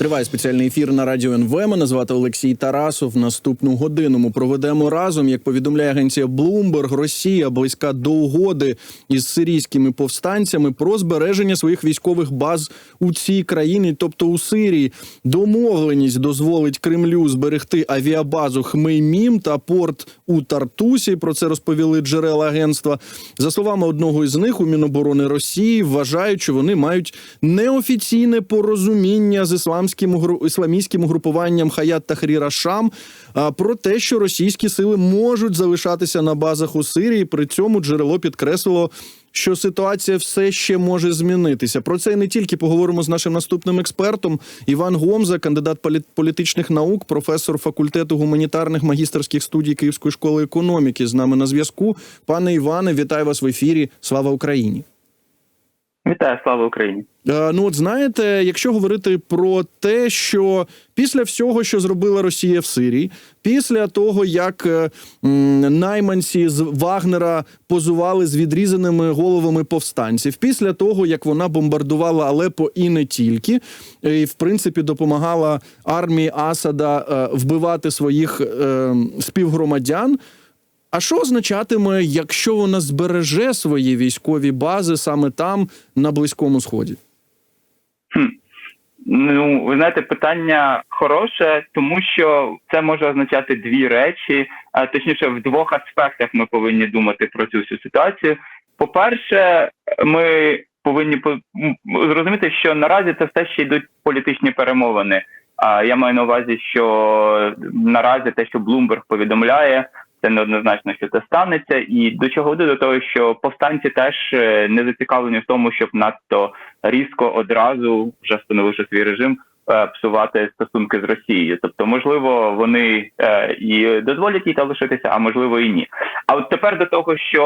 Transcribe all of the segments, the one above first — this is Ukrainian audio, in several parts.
Триває спеціальний ефір на радіо НВ. Мене звати Олексій Тарасов. Наступну годину ми проведемо разом. Як повідомляє агенція Bloomberg, Росія близька до угоди із сирійськими повстанцями про збереження своїх військових баз у цій країні, тобто у Сирії. Домовленість дозволить Кремлю зберегти авіабазу Хмеймім та порт у Тартусі. Про це розповіли джерела агентства. За словами одного із них, у Міноборони Росії вважають, що вони мають неофіційне порозуміння з ісламським угру- ісламістським угрупуванням Хаят Тахріра Шам про те, що російські сили можуть залишатися на базах у Сирії. При цьому джерело підкреслило. Що ситуація все ще може змінитися. Про це і не тільки поговоримо з нашим наступним експертом Іван Гомза, кандидат полі- політичних наук, професор факультету гуманітарних магістерських студій Київської школи економіки. З нами на зв'язку. Пане Іване, вітаю вас в ефірі. Слава Україні. Вітаю, слава Україні. Е, Ну, от знаєте, якщо говорити про те, що після всього, що зробила Росія в Сирії, після того як е, найманці з Вагнера позували з відрізаними головами повстанців, після того як вона бомбардувала Алепо і не тільки, е, і в принципі допомагала армії Асада вбивати своїх співгромадян. А що означатиме, якщо вона збереже свої військові бази саме там, на Близькому Сході? Хм. Ну, ви знаєте, питання хороше, тому що це може означати дві речі, а точніше, в двох аспектах ми повинні думати про цю всю ситуацію. По-перше, ми повинні зрозуміти, що наразі це все ще йдуть політичні перемовини. А я маю на увазі, що наразі те, що Блумберг повідомляє, це неоднозначно, що це станеться, і до чого веду до того, що повстанці теж е, не зацікавлені в тому, щоб надто різко одразу, вже встановивши свій режим, е, псувати стосунки з Росією. Тобто, можливо, вони е, і дозволять їй там лишитися, а можливо і ні. А от тепер до того, що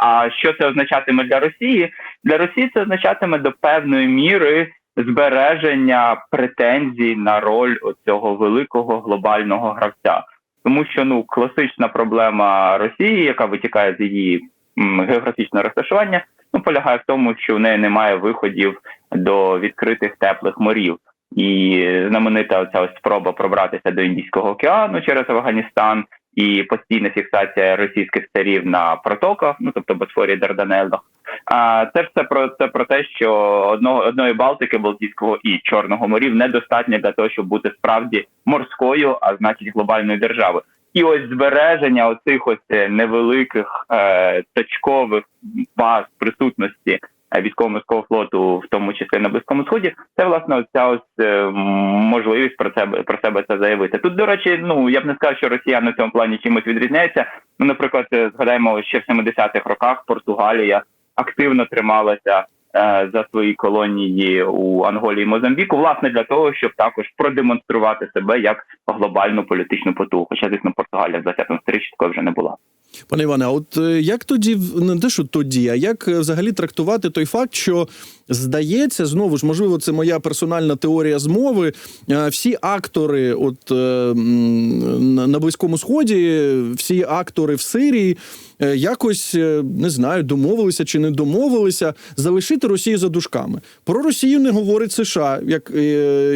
а що це означатиме для Росії? Для Росії це означатиме до певної міри збереження претензій на роль цього великого глобального гравця. Тому що ну класична проблема Росії, яка витікає з її географічного розташування, ну полягає в тому, що в неї немає виходів до відкритих теплих морів. І знаменита оця ось спроба пробратися до Індійського океану через Афганістан і постійна фіксація російських царів на протоках, ну тобто Босфорі Дарданеллах. А це все про це про те, що одного одної Балтики, Балтійського і Чорного морів недостатньо для того, щоб бути справді морською, а значить глобальною державою. І ось збереження оцих ось е, невеликих е, точкових баз присутності е, військово-морського флоту, в тому числі на близькому сході, це власне оця ось е, можливість про себе про себе це заявити. Тут, до речі, ну я б не сказав, що росіяни в цьому плані чимось відрізняються. Ну, наприклад, згадаємо ще в 70-х роках Португалія активно трималася е, за свої колонії у Анголі і Мозамбіку, власне для того, щоб також продемонструвати себе як глобальну політичну потугу. Хоча звісно, Португалія в 20 сторіччі такої вже не була. Пане Іване, от е, як тоді, не те, що тоді, а як е, взагалі трактувати той факт, що здається, знову ж, можливо, це моя персональна теорія змови. е, Всі актори, от е, на- Близькому Сході, всі актори в Сирії. е, Якось не знаю, домовилися чи не домовилися залишити Росію за дужками. Про Росію не говорить США, як,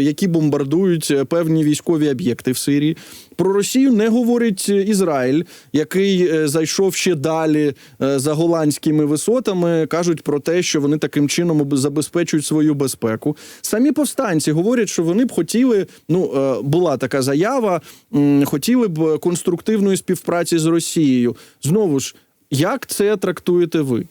які бомбардують певні військові об'єкти в Сирії. Про Росію не говорить Ізраїль, який зайшов ще далі за голландськими висотами. кажуть про те, що вони таким чином забезпечують свою безпеку. Самі повстанці говорять, що вони б хотіли. Ну е, була така заява, хотіли б конструктивної співпраці з Росією. Знову ж, як це трактуєте ви?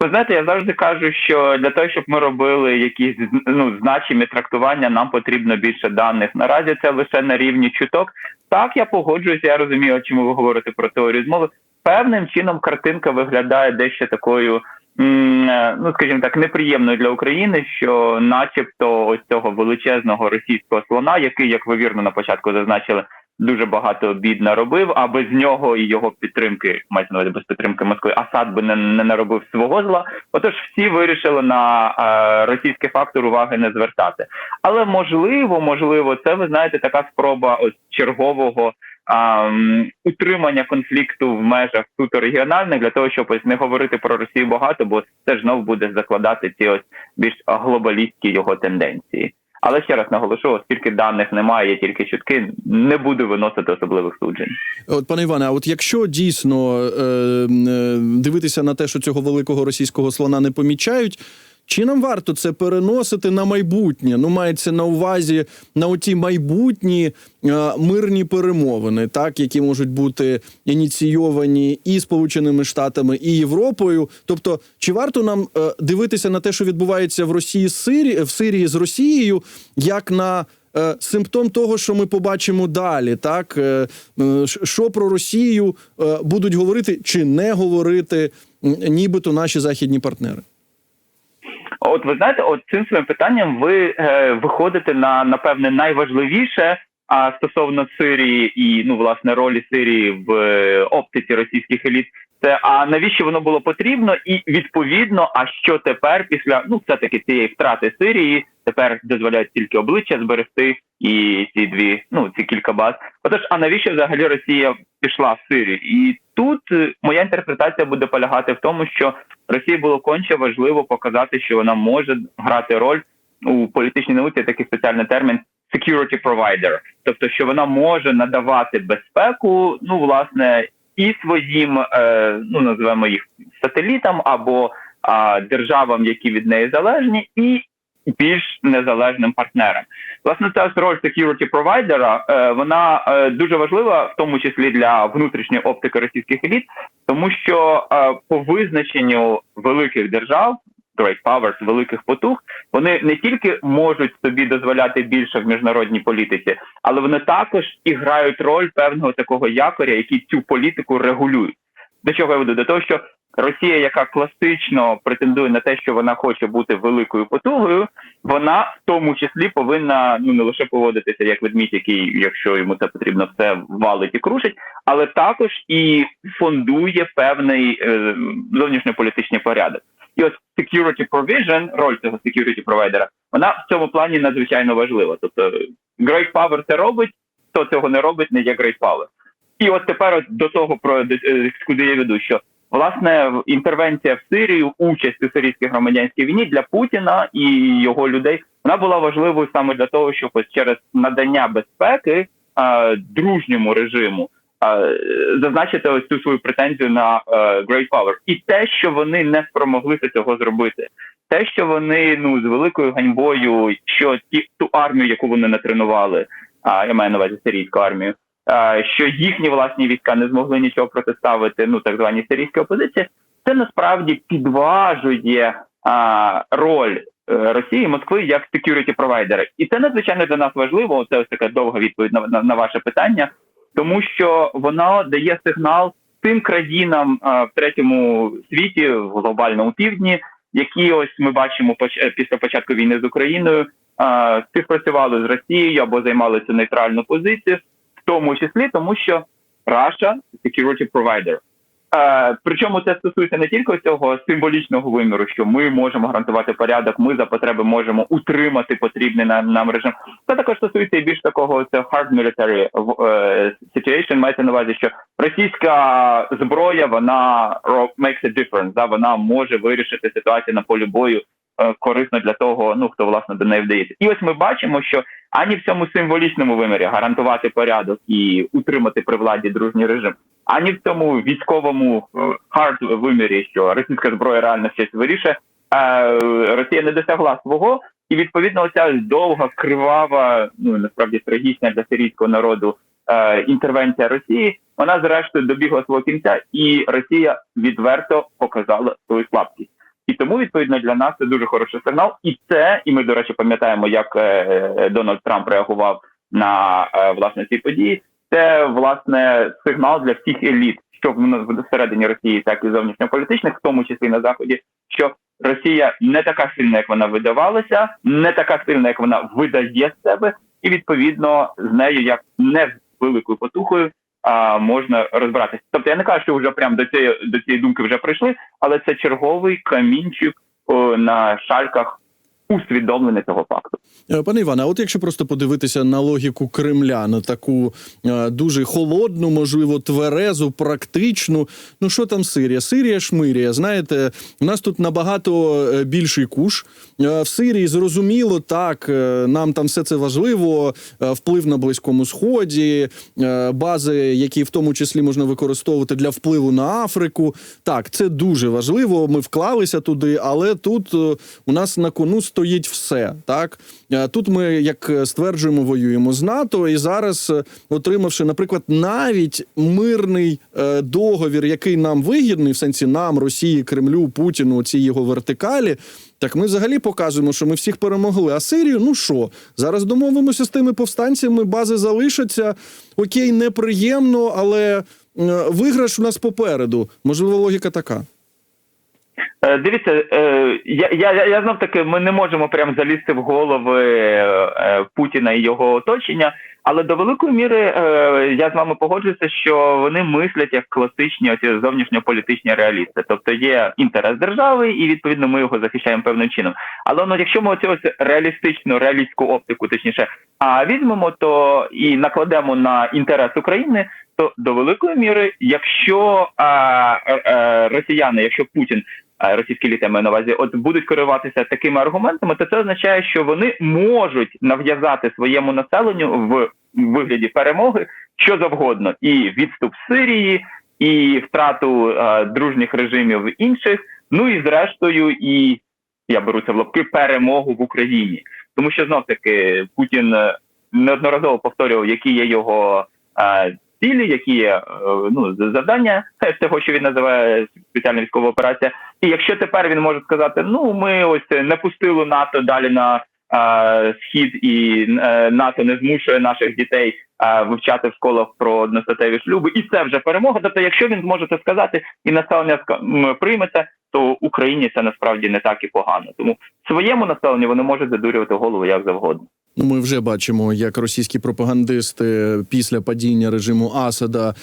Ви знаєте, я завжди кажу, що для того, щоб ми робили якісь ну значимі трактування, нам потрібно більше даних. Наразі це лише на рівні чуток. Так, я погоджуюся, я розумію, чому ви говорите про теорію змови. Певним чином картинка виглядає дещо такою, ну скажімо так, неприємною для України, що, начебто, ось цього величезного російського слона, який, як ви вірно на початку зазначили, дуже багато бід наробив, а без нього і його підтримки, мається на увазі без підтримки Москви, Асад би не, не наробив свого зла. Отож, всі вирішили на е, російський фактор уваги не звертати. Але можливо, можливо, це ви знаєте, така спроба ось чергового утримання конфлікту в межах суто регіональних для того, щоб ось не говорити про Росію багато, бо це знов буде закладати ці ось більш глобалістські його тенденції. Але ще раз наголошу, оскільки даних немає, тільки чутки, не буду виносити особливих суджень. От, пане Іване, а от якщо дійсно е, е, дивитися на те, що цього великого російського слона не помічають. Чи нам варто це переносити на майбутнє? Ну, мається на увазі на оті майбутні е, мирні перемовини, так які можуть бути ініційовані і Сполученими Штатами, і Європою. Тобто, чи варто нам е, дивитися на те, що відбувається в Росії з Сирі, в Сирії з Росією, як на е, симптом того, що ми побачимо далі, так е, е, що про Росію е, будуть говорити чи не говорити, нібито наші західні партнери? От ви знаєте, от цим своїм питанням ви е, виходите на напевне найважливіше. А стосовно Сирії і ну власне ролі Сирії в е, оптиці російських еліт, це а навіщо воно було потрібно? І відповідно, а що тепер після ну все таки цієї втрати Сирії тепер дозволяють тільки обличчя зберегти і ці дві ну ці кілька баз. Отож, а навіщо взагалі Росія пішла в Сирію? І тут е, моя інтерпретація буде полягати в тому, що Росії було конче важливо показати, що вона може грати роль у політичній науці. Такий спеціальний термін security provider. тобто, що вона може надавати безпеку, ну власне, і своїм, е, ну називаємо їх сателітам або а, державам, які від неї залежні, і більш незалежним партнерам. Власне, ця роль security провайдера е, вона е, дуже важлива, в тому числі для внутрішньої оптики російських еліт, тому що е, по визначенню великих держав, great powers, великих потуг, вони не тільки можуть собі дозволяти більше в міжнародній політиці, але вони також і грають роль певного такого якоря, який цю політику регулюють. До чого я веду? До того, що Росія, яка класично претендує на те, що вона хоче бути великою потугою, вона в тому числі повинна ну не лише поводитися як ведмідь, який, якщо йому це потрібно, все валить і крушить, але також і фондує певний е, зовнішньополітичний порядок. І от security provision, роль цього security провайдера, вона в цьому плані надзвичайно важлива. Тобто Great Power це робить, хто цього не робить, не є Great Power. І от тепер от до того про е, куди я веду, що власне інтервенція в Сирію, участь у сирійській громадянській війні для Путіна і його людей вона була важливою саме для того, щоб ось через надання безпеки е, дружньому режиму зазначити ось цю свою претензію на е, Great Power. І те, що вони не спромоглися цього зробити, те, що вони ну з великою ганьбою, що ті ту армію, яку вони натренували, а я маю на увазі сирійську армію. а, Що їхні власні війська не змогли нічого протиставити, ну так званій сирійській опозиції, це насправді підважує а, роль е, Росії Москви як security провайдера, і це надзвичайно для нас важливо. Це ось така довга відповідь на, на, на ваше питання, тому що воно дає сигнал тим країнам в третьому світі, в глобальному півдні, які ось ми бачимо е, після початку війни з Україною, співпрацювали з Росією або займали цю нейтральну позицію, в тому числі тому, що Russia – security provider. Е, причому це стосується не тільки цього символічного виміру, що ми можемо гарантувати порядок, ми за потреби можемо утримати потрібний нам, нам режим. Це також стосується і більш такого це hard military е, situation, мається на увазі, що російська зброя вона makes a difference, да, вона може вирішити ситуацію на полі бою е, корисно для того, ну хто власне до неї вдається. І ось ми бачимо, що ані в цьому символічному вимірі гарантувати порядок і утримати при владі дружній режим, ані в цьому військовому е, hard вимірі, що російська зброя реально щось вирішує, е, Росія не досягла свого, і відповідно оця довга, кривава, ну насправді трагічна для сирійського народу е, інтервенція Росії, вона зрештою добігла свого кінця, і Росія відверто показала свою слабкість. І тому відповідно для нас це дуже хороший сигнал. І це, і ми до речі, пам'ятаємо, як е, Дональд Трамп реагував на е, власне ці події. Це власне сигнал для всіх еліт, що в всередині Росії, так і зовнішньополітичних, в тому числі на заході, що Росія не така сильна, як вона видавалася, не така сильна, як вона видає себе, і відповідно з нею, як не великою потухою, а можна розбиратися. Тобто я не кажу, що вже прям до цієї до цієї думки вже прийшли, але це черговий камінчик о, на шальках усвідомлення цього факту. Е, Пане Іване, от якщо просто подивитися на логіку Кремля, на таку е, дуже холодну, можливо, тверезу, практичну. Ну що там Сирія? Сирія шмирія. Знаєте, у нас тут набагато е, більший куш. Е, в Сирії зрозуміло, так нам там все це важливо. Вплив на близькому сході, бази, які в тому числі можна використовувати для впливу на Африку. Так, це дуже важливо. Ми вклалися туди, але тут у нас на кону стоїть все. Так Е, тут ми, як стверджуємо, воюємо з НАТО, і зараз, е, отримавши, наприклад, навіть мирний е, договір, який нам вигідний, в сенсі нам, Росії, Кремлю, Путіну, ці його вертикалі. Так ми взагалі показуємо, що ми всіх перемогли. А Сирію, ну що, зараз домовимося з тими повстанцями, бази залишаться. Окей, неприємно, але е, виграш у нас попереду. Можливо, логіка така. Е, Дивіться, е, я, я, я знов таки, ми не можемо прям залізти в голови е, Путіна і його оточення, але до великої міри я з вами погоджуюся, що вони мислять як класичні оці зовнішньополітичні реалісти. Тобто є інтерес держави, і відповідно ми його захищаємо певним чином. Але ну, якщо ми оцю ось реалістичну реалістську оптику, точніше, а візьмемо то і накладемо на інтерес України, то до великої міри, якщо а, а, росіяни, якщо Путін російські літи маю на увазі, от будуть керуватися такими аргументами, то це означає, що вони можуть нав'язати своєму населенню в вигляді перемоги що завгодно, і відступ Сирії, і втрату а, дружніх режимів інших, ну і зрештою, і я беру це в лапки перемогу в Україні, тому що знов таки Путін е, неодноразово повторював, які є його. а, Цілі, які є е, ну завдання того, що він називає спеціальна військова операція, і якщо тепер він може сказати, ну ми ось не пустили НАТО далі на е, схід, і е, НАТО не змушує наших дітей е, вивчати в школах про одностатеві шлюби, і це вже перемога. Тобто, якщо він зможе це сказати, і населення прийме це, то Україні це насправді не так і погано. Тому своєму населенню вони можуть задурювати голову як завгодно. Ми вже бачимо, як російські пропагандисти після падіння режиму Асада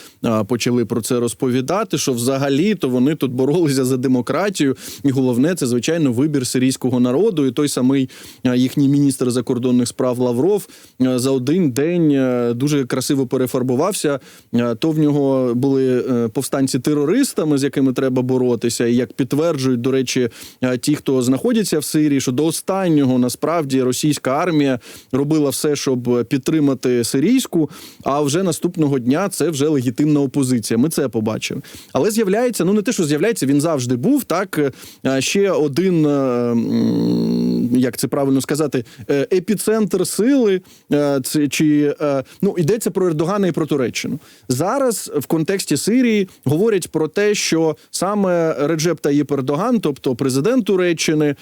почали про це розповідати. Що взагалі то вони тут боролися за демократію, і головне це звичайно вибір сирійського народу. І той самий їхній міністр закордонних справ Лавров за один день дуже красиво перефарбувався. То в нього були е, повстанці терористами, з якими треба боротися, і як підтверджують, до речі, ті, хто знаходяться в Сирії, що до останнього насправді російська армія робила все, щоб підтримати сирійську. А вже наступного дня це вже легітимна опозиція. Ми це побачили. Але з'являється, ну не те, що з'являється, він завжди був так. е, Ще один, е, як це правильно сказати, е, епіцентр сили. Чи ну йдеться про Ердогана і про Туреччину зараз в контексті Сирії говорять про те, що саме Реджеп Таїп Ердоган, тобто президент Туреччини,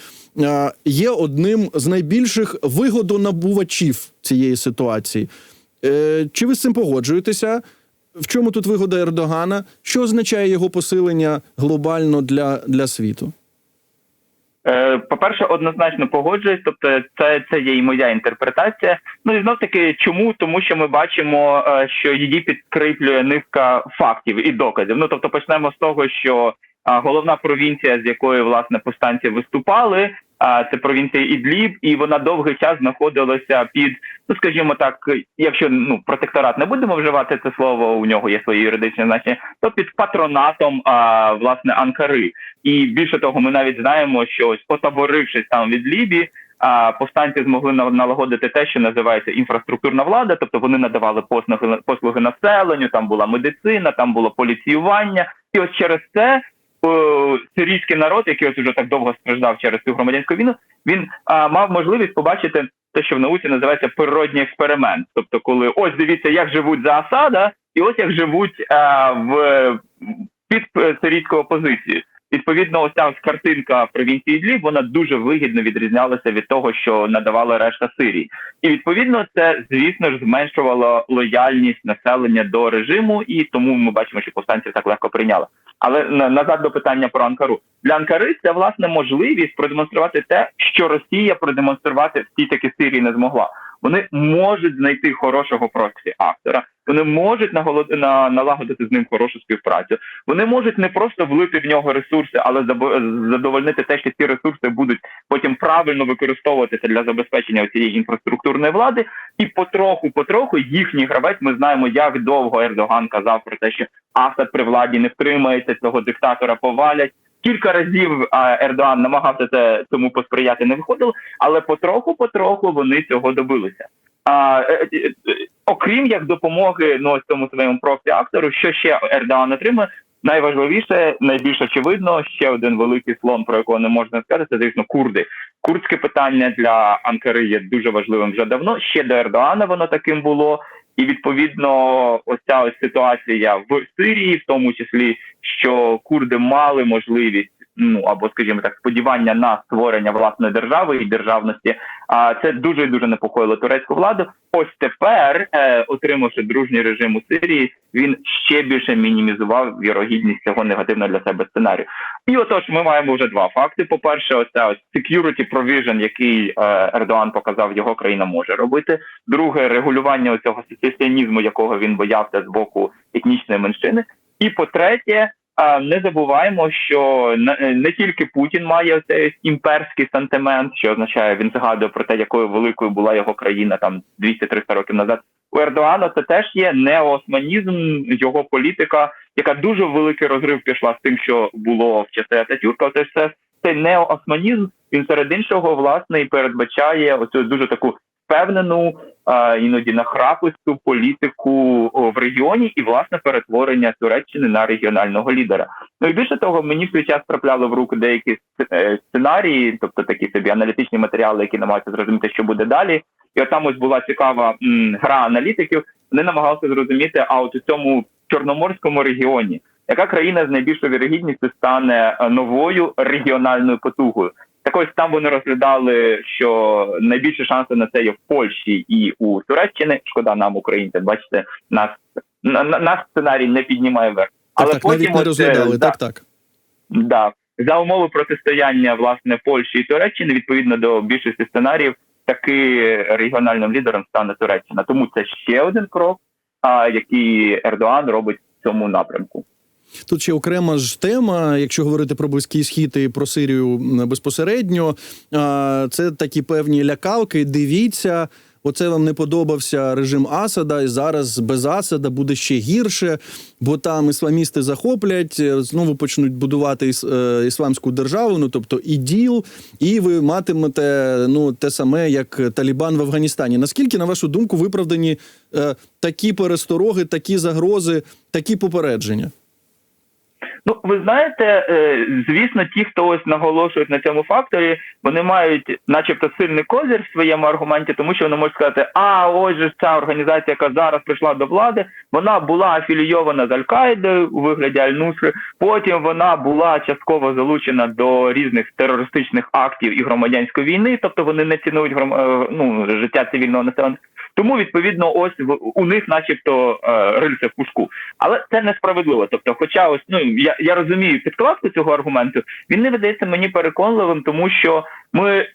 є одним з найбільших вигодонабувачів цієї ситуації. Е, Чи ви з цим погоджуєтеся? В чому тут вигода Ердогана? Що означає його посилення глобально для, для світу? Е, По-перше, однозначно погоджуюсь, тобто це, це є і моя інтерпретація. Ну і знов таки, чому? Тому що ми бачимо, е, що її підкріплює низка фактів і доказів. Ну тобто, почнемо з того, що головна провінція, з якої власне повстанці виступали, а це провінція Ідліб, і вона довгий час знаходилася під, ну скажімо так, якщо ну протекторат не будемо вживати це слово, у нього є своє юридичне значення, то під патронатом а, власне Анкари. І більше того, ми навіть знаємо, що ось отаборившись там від Лібі, а повстанці змогли на- налагодити те, що називається інфраструктурна влада, тобто вони надавали послуги послуги населенню, там була медицина, там було поліціювання, і ось через це сирійський народ, який ось уже так довго страждав через цю громадянську війну, він а, мав можливість побачити те, що в науці називається природній експеримент. Тобто, коли ось дивіться, як живуть за Асада, і ось як живуть а, в під е, сирійську опозицію. Відповідно, ось ця картинка провінції Ідліб, вона дуже вигідно відрізнялася від того, що надавала решта Сирії, і відповідно це, звісно ж, зменшувало лояльність населення до режиму, і тому ми бачимо, що повстанців так легко прийняли. Але на- назад до питання про Анкару для Анкари це власне можливість продемонструвати те, що Росія продемонструвати в цій таки Сирії не змогла. Вони можуть знайти хорошого проксі автора, вони можуть наголо- на, налагодити з ним хорошу співпрацю. Вони можуть не просто влити в нього ресурси, але задовольнити те, що ці ресурси будуть потім правильно використовуватися для забезпечення цієї інфраструктурної влади. І потроху, потроху їхній гравець. Ми знаємо, як довго Ердоган казав про те, що Асад при владі не втримається, цього диктатора повалять. Кілька разів а, Ердоган намагався це цьому посприяти, не виходило, але потроху, потроху вони цього добилися. А, е, е, е, окрім як допомоги ну цьому своєму профі-актору, що ще Ердоган отримає, найважливіше, найбільш очевидно, ще один великий слон, про якого не можна сказати, це звісно курди. Курдське питання для Анкари є дуже важливим вже давно. Ще до Ердогана воно таким було. І відповідно, ось ця ось ситуація в Сирії, в тому числі, що курди мали можливість, ну або скажімо так, сподівання на створення власної держави і державності. А це дуже дуже непокоїло турецьку владу. Ось тепер, е, отримавши дружній режим у Сирії, він ще більше мінімізував вірогідність цього негативного для себе сценарію. І отож, ми маємо вже два факти. По перше, ось security provision, який е, Ердоан показав, його країна може робити. Друге, регулювання цього сесесіонізму, якого він боявся з боку етнічної меншини. І по-третє, а, не забуваємо, що не, тільки Путін має цей імперський сантимент, що означає, він згадує про те, якою великою була його країна там 200-300 років назад. У Ердоана це теж є неоосманізм, його політика, яка дуже великий розрив пішла з тим, що було в часи Ататюрка. Це все цей неоосманізм. Він серед іншого власне і передбачає оцю дуже таку впевнену, іноді нахраписту політику в регіоні і власне перетворення Туреччини на регіонального лідера. Ну і більше того, мені в свій час трапляли в руки деякі е, сценарії, тобто такі собі аналітичні матеріали, які намагаються зрозуміти, що буде далі. І от там ось була цікава м, гра аналітиків. Вони намагалися зрозуміти, а от у цьому чорноморському регіоні, яка країна з найбільшою вірогідністю стане е, новою регіональною потугою. Так ось там вони розглядали, що найбільше шанси на це є в Польщі і у Туреччині. Шкода нам, українцям, бачите, нас на, на- наш сценарій не піднімає вверх. Так, так, навіть не розглядали. да, Так, так. Да. За умови протистояння власне Польщі і Туреччини, відповідно до більшості сценаріїв, таки регіональним лідером стане Туреччина. Тому це ще один крок, а, який Ердоан робить в цьому напрямку. Тут ще окрема ж тема, якщо говорити про близький схід і про Сирію безпосередньо. Це такі певні лякалки. Дивіться, оце вам не подобався режим Асада, і зараз без Асада буде ще гірше, бо там ісламісти захоплять, е, знову почнуть будувати іс- е, ісламську державу, ну тобто іділ, і ви матимете ну те саме, як Талібан в Афганістані. Наскільки, на вашу думку, виправдані е, такі перестороги, такі загрози, такі попередження? Ну, ви знаєте, е, звісно, ті, хто ось наголошують на цьому факторі, вони мають, начебто, сильний козир в своєму аргументі, тому що вони можуть сказати, а ось же ця організація, яка зараз прийшла до влади, вона була афілійована з Аль-Каїдою у вигляді Аль-Нусри, потім вона була частково залучена до різних терористичних актів і громадянської війни, тобто вони не цінують гром... е, ну, життя цивільного населення. Тому відповідно, ось у них, начебто, е, рильце в пушку. Але це несправедливо. Тобто, хоча ось ну я, я розумію підкладку цього аргументу, він не видається мені переконливим, тому що ми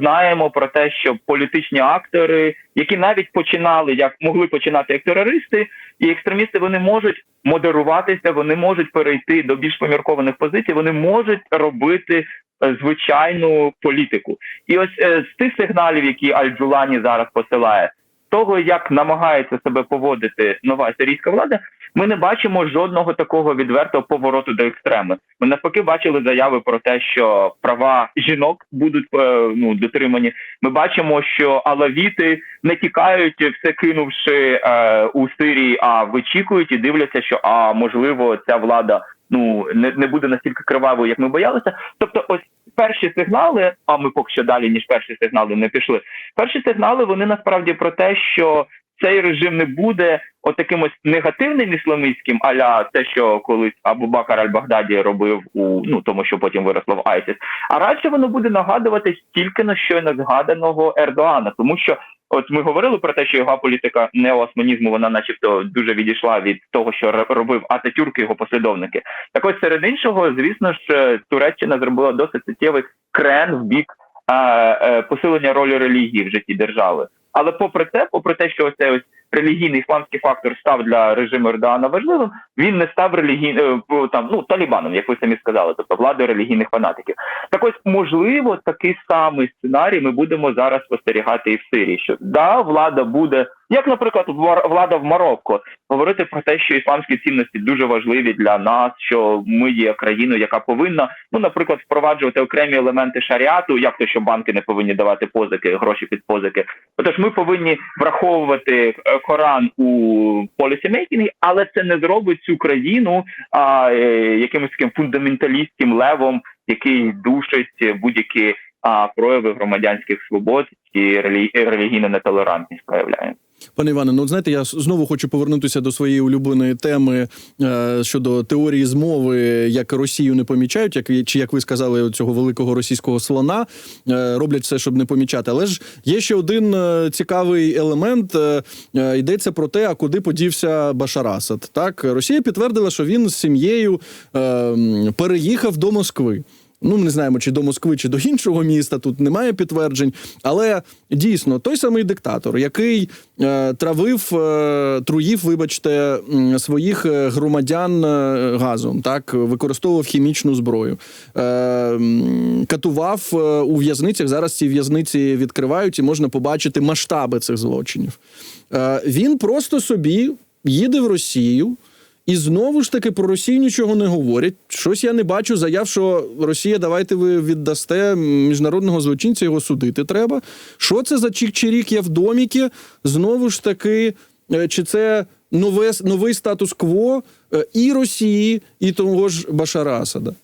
знаємо про те, що політичні актори, які навіть починали як могли починати як терористи і екстремісти, вони можуть модеруватися, вони можуть перейти до більш поміркованих позицій, вони можуть робити. е, Звичайну політику, і ось е, з тих сигналів, які Аль-Джулані зараз посилає, того, як намагається себе поводити нова сирійська влада, ми не бачимо жодного такого відвертого повороту до екстреми. Ми навпаки бачили заяви про те, що права жінок будуть е, ну дотримані. Ми бачимо, що алавіти не тікають, все кинувши е, у Сирії, а вичікують і дивляться, що а можливо ця влада ну не, не буде настільки кривавою, як ми боялися. Тобто, ось перші сигнали, а ми поки що далі ніж перші сигнали не пішли. Перші сигнали вони насправді про те, що цей режим не буде отаким ось негативним ісламістським, аля те, що колись Абу Бакар Аль-Багдаді робив у ну тому, що потім виросло в Айсіс. А радше воно буде нагадувати тільки на щойно згаданого Ердоана, тому що. От ми говорили про те, що його політика неоосманізму, вона, начебто, дуже відійшла від того, що робив Ататюрк і його послідовники. Так ось серед іншого, звісно ж, е, Туреччина зробила досить суттєвий крен в бік а, е, посилення ролі релігії в житті держави. Але попри це, попри те, що оцей ось релігійний ісламський фактор став для режиму Ердогана важливим, він не став релігійним там ну талібаном, як ви самі сказали, тобто владою релігійних фанатиків. Так ось можливо такий самий сценарій ми будемо зараз спостерігати і в Сирії. Що да, влада буде, як, наприклад, влада в Марокко, говорити про те, що ісламські цінності дуже важливі для нас, що ми є країною, яка повинна, ну, наприклад, впроваджувати окремі елементи шаріату, як то, що банки не повинні давати позики, гроші під позики. Отож, ми повинні враховувати е, Коран у полісімейкінгі, але це не зробить цю країну а, е, якимось таким фундаменталістським левом, який душить будь-які а, прояви громадянських свобод і релі... релігійну нетолерантність проявляє. Пане Іване, ну знаєте, я знову хочу повернутися до своєї улюбленої теми е, щодо теорії змови, як Росію не помічають, як чи як ви сказали, цього великого російського слона е, роблять все, щоб не помічати. Але ж є ще один е, цікавий елемент. Е, е, йдеться про те, а куди подівся Башар Асад. Так, Росія підтвердила, що він з сім'єю е, переїхав до Москви. Ну, ми не знаємо, чи до Москви, чи до іншого міста. Тут немає підтверджень. Але дійсно той самий диктатор, який е, травив, е, труїв, вибачте, своїх е, громадян е, газом, так використовував хімічну зброю, е, катував е, у в'язницях. Зараз ці в'язниці відкривають і можна побачити масштаби цих злочинів. Е, він просто собі їде в Росію. І знову ж таки про Росію нічого не говорять. Щось я не бачу заяв, що Росія, давайте ви віддасте міжнародного злочинця, його судити треба. Що це за чік-чирік є в доміки? Знову ж таки, е, чи це нове, новий статус-кво е, і Росії, і того ж Башара Асада?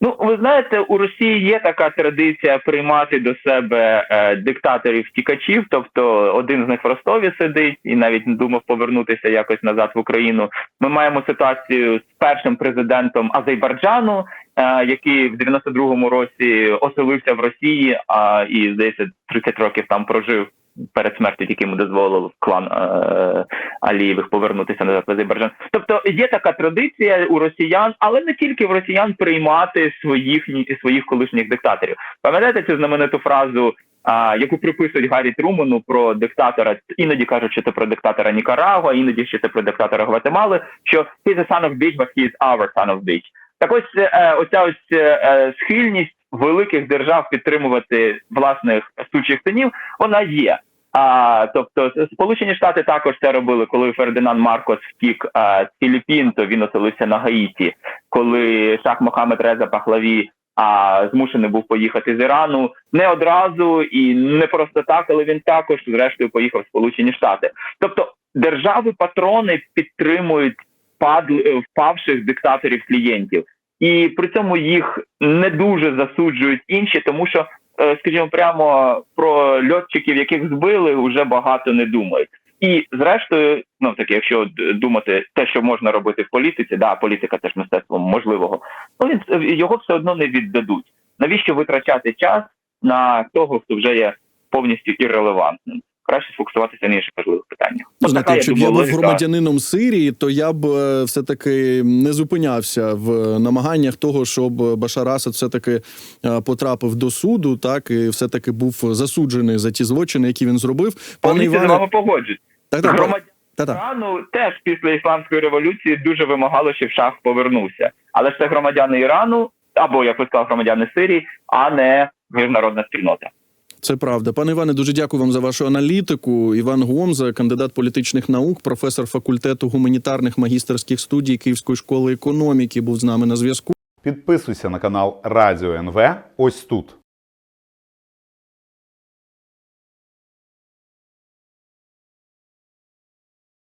Ну, ви знаєте, у Росії є така традиція приймати до себе е, диктаторів втікачів. Тобто один з них в Ростові сидить і навіть не думав повернутися якось назад в Україну. Ми маємо ситуацію з першим президентом Азербайджану, е, який в 92-му році оселився в Росії, а і здається 30 років там прожив. Перед смертю тільки йому дозволив клан е, Алієвих повернутися назад в Азербайджан. Тобто є така традиція у росіян, але не тільки в росіян приймати своїх своїх колишніх диктаторів. Пам'ятаєте цю знамениту фразу, а, яку приписують Гаррі Труману про диктатора, іноді кажуть, що це про диктатора Нікарагуа, іноді що це про диктатора Гватемали, що he's a son of bitch, but he our son of bitch. Так ось е, оця ось е, е, схильність великих держав підтримувати власних сучих синів, вона є. А тобто Сполучені Штати також це робили, коли Фердинанд Маркос втік а, з Філіппін, то він оселився на Гаїті. Коли Шах Мохаммед Реза Пахлаві а, змушений був поїхати з Ірану не одразу і не просто так, але він також зрештою поїхав в Сполучені Штати. Тобто держави-патрони підтримують падл- е, впавших диктаторів клієнтів, і при цьому їх не дуже засуджують інші, тому що скажімо прямо про льотчиків, яких збили, вже багато не думають. І зрештою, ну таке, якщо думати те, що можна робити в політиці, да, політика теж мистецтво можливого, ну його все одно не віддадуть. Навіщо витрачати час на того, хто вже є повністю іррелевантним? Краще сфокусуватися на інших важливих питаннях. Ну, знаєте, якщо б я був громадянином Сирії, то я б е, все-таки не зупинявся в намаганнях того, щоб Башар Асад все-таки е, потрапив до суду, так і все-таки був засуджений за ті злочини, які він зробив. Пане Повністю з Іване, вами погоджуюсь. так, так, та. Ірану теж після ісламської революції дуже вимагало, щоб шах повернувся. Але ж це громадяни Ірану, або як ви сказали, громадяни Сирії, а не міжнародна спільнота. Це правда. Пане Іване, дуже дякую вам за вашу аналітику. Іван Гомза, кандидат політичних наук, професор факультету гуманітарних магістерських студій Київської школи економіки, був з нами на зв'язку. Підписуйся на канал Радіо НВ ось тут.